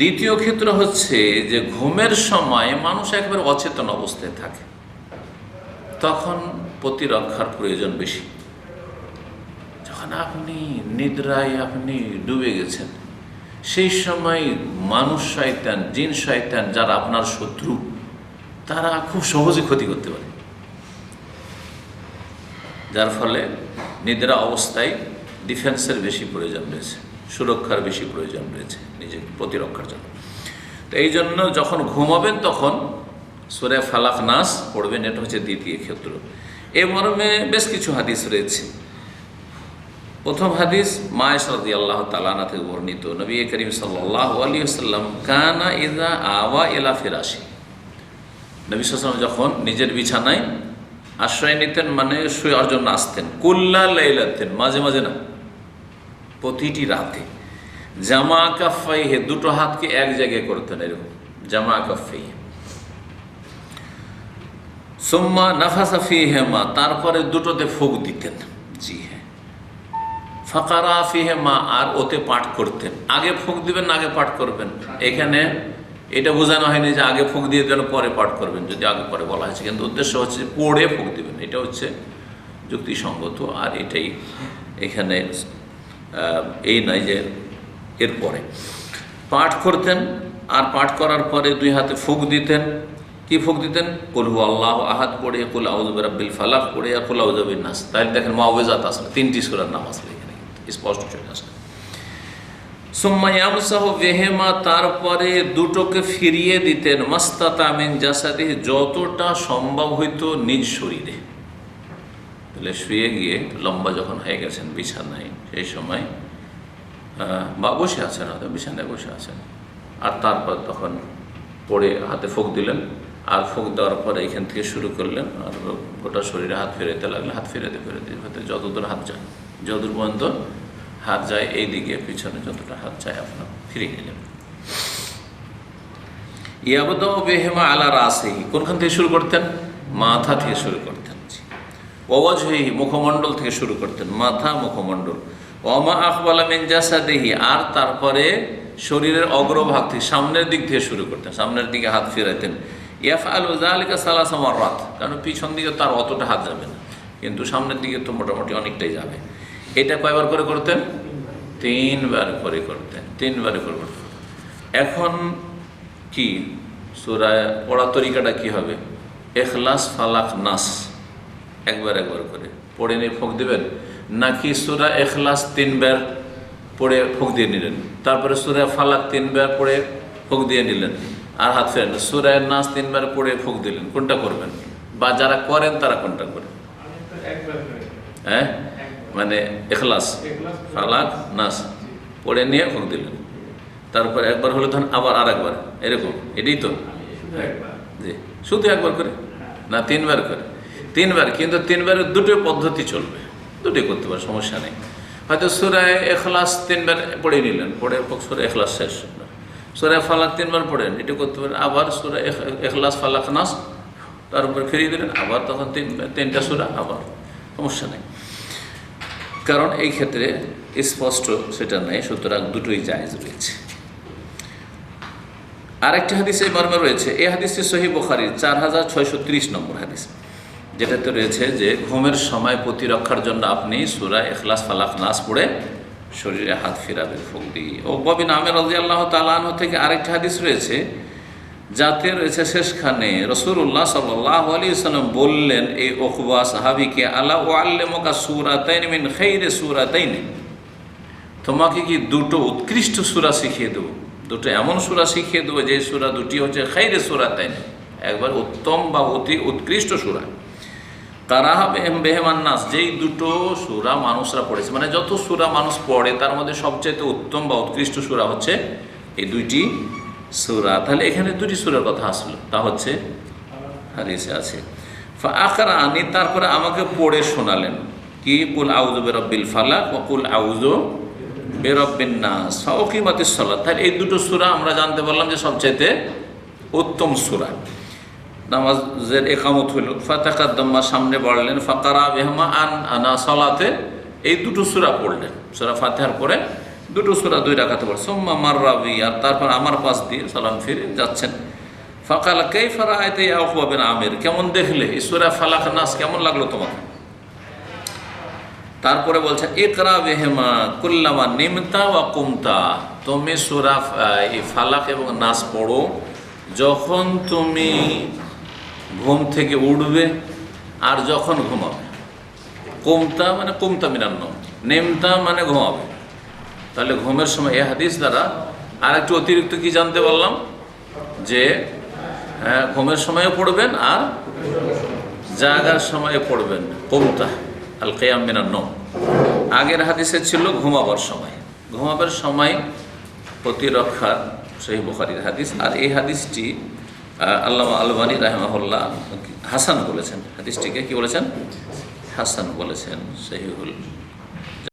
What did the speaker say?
দ্বিতীয় ক্ষেত্র হচ্ছে যে ঘুমের সময় মানুষ একবার অচেতন অবস্থায় থাকে। তখন প্রতিরক্ষার প্রয়োজন বেশি। যখন আপনি নিদ্রায় আপনি ডুবে গেছেন, সেই সময় মানুষ শয়তান, জিন শয়তান যারা আপনার শত্রু, তারা খুব সহজে ক্ষতি করতে পারে। যার ফলে নিদ্রা অবস্থায় ডিফেন্সের বেশি প্রয়োজন রয়েছে। সুরক্ষার বেশি প্রয়োজন রয়েছে নিজের প্রতিরক্ষার জন্য। তো এই জন্য যখন ঘুমাবেন তখন সুরে ফালাক নাস পড়বেন, এটা হচ্ছে দ্বিতীয় ক্ষেত্র। এ মর্মে বেশ কিছু হাদিস রয়েছে। প্রথম হাদিস, মায়েশ রাদি আল্লাহ তালানা থেকে বর্ণিত, নবী করিম সাল্লাহ আলী সাল্লাম কানা ইদা আওয়া এলা ফিরাসি নবী সাল্লাম যখন নিজের বিছানায় আশ্রয় নিতেন মানে শুয়ার জন্য আসতেন কুল্লা লাইলাতেন। মাঝে মাঝে না। প্রতিটি রাতে। জামা কাফাই হে দুটো হাতকে এক জায়গায় করতেন এরকম। জামা কাফাই সোম্মা নাফাসাফি হেমা তারপরে দুটোতে ফুক দিতেন। জি হ্যাঁ। ফাঁকারা ফিহেমা, আর ওতে পাঠ করতেন। আগে ফুক দিবেন না আগে পাঠ করবেন। এখানে এটা বোঝানো হয়নি যে আগে ফুক দিয়ে দেন, পরে পাঠ করবেন, যদি আগে পরে বলা হয়েছে। কিন্তু উদ্দেশ্য হচ্ছে পড়ে ফুক দিবেন। এটা হচ্ছে যুক্তিসঙ্গত, আর এটাই এখানে এই নয় যে এরপরে। পাঠ করতেন, আর পাঠ করার পরে দুই হাতে ফুক দিতেন। কি ফুক দিতেন? কুলহু আল্লাহ আহাদ পড়ে কুল আউজবের আব্বিল ফালাক পড়ে আর কুল আউজবিন নাস। তাহলে দেখেন মাওয়েজাত আসলে। তিনটি সুরার নাম আসলে এখানে, স্পষ্ট চলে আসলে। সুম্মায়ামসাহ বেহেমা, তারপরে দুটোকে ফিরিয়ে দিতেন। মাস্তাতামিন জাসাদি যতটা সম্ভব হইতো নিজ শরীরে। তাহলে শুয়ে গিয়ে লম্বা যখন হয়ে গেছেন বিছানায়, সেই সময় বা বসে আছেন হয়তো, বিছানায় বসে আছেন। আর তারপর তখন পড়ে হাতে ফোক দিলেন, আর ফোক দেওয়ার পরে এখান থেকে শুরু করলেন, আর গোটা শরীরে হাত ফেরাতে লাগলেন, হাত ফেরাতে ফেরাতে হয়তো যতদূর হাত যায় যতদূর পর্যন্ত হাত যায়, এই দিকে পিছনে যতটা হাত যায়, আপনার ফিরে গেলেন ইয়াবদ বেহেমা আলা রাসেহি, কোনখান থেকে শুরু করতেন? মাথা থেকে শুরু করতেন। অবজহি মুখমণ্ডল থেকে শুরু করতেন, মাথা মুখমণ্ডল। অমা মেনজাসা দেহি আর তারপরে শরীরের অগ্রভাগ থেকে সামনের দিক থেকে শুরু করতেন, সামনের দিকে হাত ফিরাতেন ইয়াফ আল জালিকা সালাস আমার রাত কারণ পিছন দিকে তার অতটা হাত যাবে না, কিন্তু সামনের দিকে তো মোটামুটি অনেকটাই যাবে। এটা কয়বার করে করতেন? তিনবার করে করতেন, তিনবার করে করতেন। এখন কি? সুরায় পড়া তরিকাটা কি হবে? এখলাস ফালাক নাস। একবার একবার করে। পড়ে নিয়ে ফোঁক দিবেন? নাকি সুরা এখলাস তিনবার পড়ে ফোঁক দিয়ে নিলেন? তারপরে সুরা ফালাক তিনবার পড়ে ফোঁক দিয়ে নিলেন। আর হাত ফেরেন সুরায় নাচ তিনবার পড়ে ফোঁক দিলেন। কোনটা করবেন? বা যারা করেন, তারা কোনটা করেন হ্যাঁ? মানে এখলাস ফালাক, নাস পড়ে নিয়ে ফোঁক দিলেন। তারপর একবার হলে ধরেন আবার আর একবার এরকম? এটাই তো? জি। শুধু একবার করে? না, তিনবার করে। তিনবার, কিন্তু তিনবারের দুটো পদ্ধতি চলবে। দুটোই করতে পারে, সমস্যা নেই। হয়তো সুরায় এখলাস তিনবার পড়ে নিলেন পড়ে সুরা এখলাস শেষ সুরায় ফালাক তিনবার পড়েন এটা করতে পারেন। আবার সুরা এখলাস ফালাক, নাস, তার উপরে ফিরিয়ে দিলেন, আবার তখন তিন, তিনটা সুরা, আবার। সমস্যা নেই। কারণ এই ক্ষেত্রে স্পষ্ট সেটা নেই, সুতরাং দুটোই জায়জ রয়েছে। আরেকটি হাদিস এই মর্মে রয়েছে, এই হাদিসটি সহি বোখারির, চার হাজার ছয়শো ত্রিশ নম্বর হাদিস। যেটাতে রয়েছে যে ঘুমের সময় প্রতিরক্ষার জন্য আপনি সুরা এখলাস ফালাক, নাস পড়ে শরীরে হাত ফিরাবেন, ফুক দিয়ে। ও ববিন আমের রাজি আল্লাহ তালাহ থেকে আরেকটি হাদিস রয়েছে, যাতে রয়েছে শেষখানে রসুল্লাহ সাল্লাহ আলী সাল্লাম বললেন, এই ওকবা সাহাবিকে আল্লাহ ও আল্লেমকা সুরাতাইন মিন খেইরে সুরাতাইন। তোমাকে কি দুটো উৎকৃষ্ট সুরা শিখিয়ে দেবো? দুটো এমন সুরা শিখিয়ে দেবো যে সুরা দুটি হচ্ছে খাইরে সুরা তাই না একবার উত্তম বা অতি উৎকৃষ্ট সুরা। বেহেম বেহেমান নাস, যেই দুটো সুরা মানুষরা পড়েছে মানে যত সুরা মানুষ পড়ে, তার মধ্যে সবচেয়ে উত্তম বা উৎকৃষ্ট সুরা হচ্ছে এই দুইটি সুরা। তাহলে এখানে দুটি সুরার কথা আসলো, তা হচ্ছে হারিসে আছে আখরা আনি তারপরে আমাকে পড়ে শোনালেন, কি? কুল আউজু বেরব্বিল ফালাক ও কুল আউজু বেরব্বিন নাস ফকিমাতিস সলাত তাহলে এই দুটো সুরা আমরা জানতে পারলাম যে সবচাইতে উত্তম সুরা। নামাজের একামত হইল। ফাতাকাদ্দম্মা সামনে বাড়লেন। ফাকারা বেহমা আন আনা সলাতে, এই দুটো সুরা পড়লেন। সুরা ফাতেহার পরে দুটো সুরা দুই রাখাতে পারে সোম্মা মার্রাবি আর তারপর আমার পাশ দিয়ে সালাম ফিরে যাচ্ছেন। ফাকাল কে ফারা আয়তে আহবাবেন আমির, কেমন দেখলে? ঈশ্বরা ফালাক নাস কেমন লাগল তোমাকে? তারপরে বলছে একরা বেহেমা কুল্লামা নিমতা বা কুমতা। তুমি সুরা ফালাক এবং নাস পড়ো, যখন তুমি ঘুম থেকে উঠবে আর যখন ঘুমাবে। কুমতা মানে কুমতা মিনান্ন নেমতা মানে ঘুমাবে। তাহলে ঘুমের সময় এ হাদিস দ্বারা আর একটু অতিরিক্ত কি জানতে পারলাম? যে হ্যাঁ, ঘুমের সময়ে পড়বেন আর জাগার সময়ে পড়বেন। কুমতা আল কেয়াম মিনান্ন আগের হাদিসে ছিল ঘুমাবার সময়। ঘুমাবার সময় প্রতিরক্ষার সেই বুখারির হাদিস। আর এই হাদিসটি আল্লাহ আলবানী রাহমাহুল্লাহ হাসান বলেছেন। হাদিসটিকে কি বলেছেন? হাসান বলেছেন সহিহুল